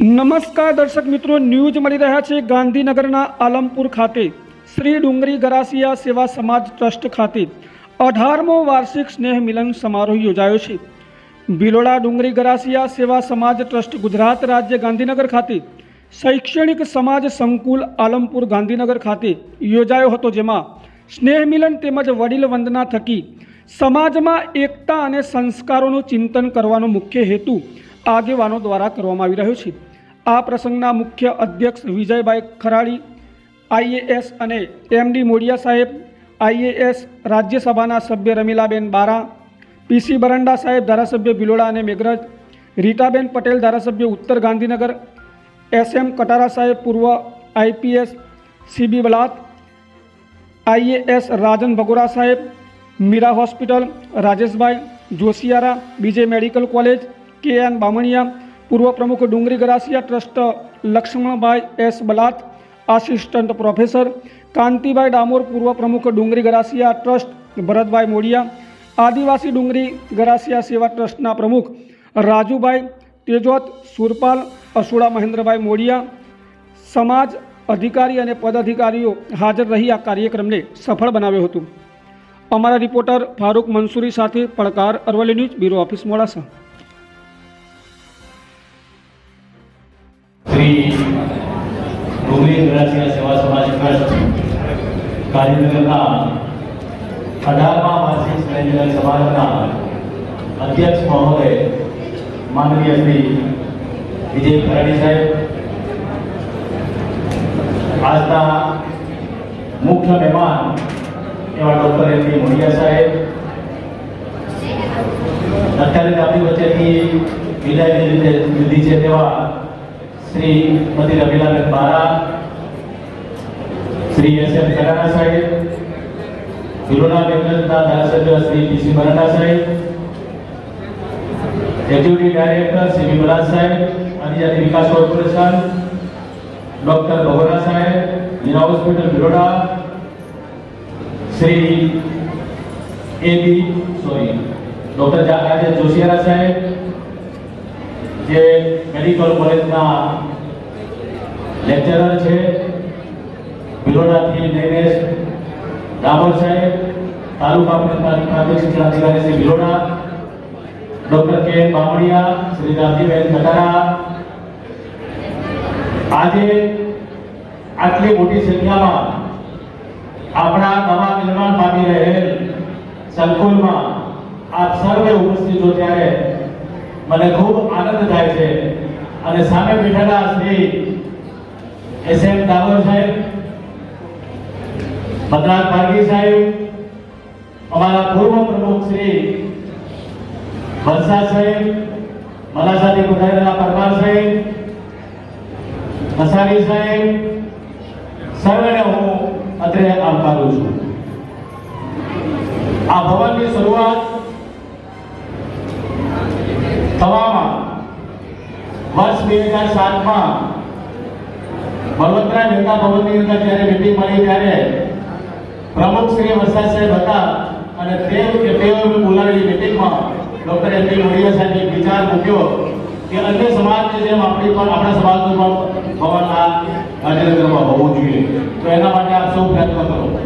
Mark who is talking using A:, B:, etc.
A: નમસ્કાર દર્શક મિત્રો, ન્યૂઝ મળી રહ્યા છે ગાંધીનગરના આલમપુર ખાતે. શ્રી ડુંગરી ગરાસિયા સેવા સમાજ ટ્રસ્ટ ખાતે અઢારમો વાર્ષિક સ્નેહ મિલન સમારોહ યોજાયો છે. ભિલોડા ડુંગરી ગરાસિયા સેવા સમાજ ટ્રસ્ટ ગુજરાત રાજ્ય ગાંધીનગર ખાતે શૈક્ષણિક સમાજ સંકુલ આલમપુર ગાંધીનગર ખાતે યોજાયો હતો, જેમાં સ્નેહ મિલન તેમજ વડીલ વંદના થકી સમાજમાં એકતા અને સંસ્કારોનું ચિંતન કરવાનો મુખ્ય હેતુ આગેવાનો દ્વારા કરવામાં આવી રહ્યો છે. આ પ્રસંગના મુખ્ય અધ્યક્ષ વિજયભાઈ ખરાડી આઈએએસ અને એમડી મોડિયા સાહેબ આઈએએસ રાજ્યસભાના સભ્ય રમીલાબેન બારા પીસી બરંડા સાહેબ ધારાસભ્ય ભિલોડા અને મેઘરજ, રીટાબેન પટેલ ધારાસભ્ય ઉત્તર ગાંધીનગર એસએમ કટારા સાહેબ પૂર્વ IPS CB Balat IAS Rajan Bhagora સાહેબ, Meera hospital, Rajeshbhai Joshiyara, BJ medical college K N Bamaniya પૂર્વ પ્રમુખ Dungri Garasiya trust Laxmanbhai S Balat, assistant professor Kantibhai Damor પૂર્વ પ્રમુખ ડુંગરી ગરાસિયા ટ્રસ્ટ ભરતભાઈ મોડિયા, આદિવાસી ડુંગરી ગરાસિયા સેવા ટ્રસ્ટના પ્રમુખ રાજુભાઈ તેજોત, સુરપાલ, અસુડા મહેન્દ્રભાઈ મોડિયા, સમાજ અધિકારી અને પદાધિકારીઓ હાજર રહી આ કાર્યક્રમને સફળ બનાવ્યો હતો. અમારા રિપોર્ટર ફારૂક મંસૂરી સાથે પડકાર Aravalli news bureau office Modasa.
B: Shri Vijay Saheb. આજના મુખ્ય મહેમાન એવા ડૉક્ટર એમ મોડિયા સાહેબ. અત્યારે વચ્ચેથી વિદાય છે તેવા Shrimati Ramilaben Bara Shri S M Karara સાહેબ વિરોના બેંગલના ધારાસભ્ય શ્રી પીસી મરાઠા સાહેબ એક્ઝિક્યુટિવ ડાયરેક્ટર શ્રી વિમલા સાહેબ આદિજાતિ વિકાસ corporation doctor Bahora Saheb Jira hospital Viroda Shri A B sorry doctor જાગાજે Joshiyara સાહેબ જે મેડિકલ કોલેજના લેક્ચરર છે ભિલોડાથી નૈનેશ ડામોર સાહેબ તાલુકા પ્રાથમિક શિક્ષણ અધિકારી શ્રી ભિલોડા, ડોક્ટર કે બામણિયા શ્રી રામજીબેન ખટારા. આજે આટલી મોટી સંખ્યામાં આપણા નવા નિર્માણ પામી રહેલ સંકુલમાં આપ સર્વે ઉપસ્થિત છો ત્યારે મને ખૂબ આનંદ થાય છે અને સામે બેઠેલા શ્રી એસ એમ ડામોર સાહેબ ભદ્રાજ પારગી સાહેબ અમારા પૂર્વ પ્રમુખ શ્રી વલસા સાહેબ મલાસાથી પધારેલા પરમાર સાહેબ મસાવી સાહેબ, સર્વેને હું અત્રે આવકારું છું. આ ભવનની શરૂઆત થવામાં વર્ષ બે હજાર સાતમાં વડોદરા મહેતા ભવનની અંદર જ્યારે મીટિંગ મળી ત્યારે પ્રમુખ શ્રી વરસાદ સાહેબ હતા અને તે કે તેઓએ બોલાવેલી મીટિંગમાં ડોક્ટર એમ પી મોડિયા સાહેબે વિચાર મૂક્યો કે અન્ય સમાજની જેમ આપણી પણ આપણા સમાજનું પણ ભવન આ ગાંધીનગરમાં હોવું જોઈએ. તો એના માટે આપ સૌ પ્રયત્ન કરો.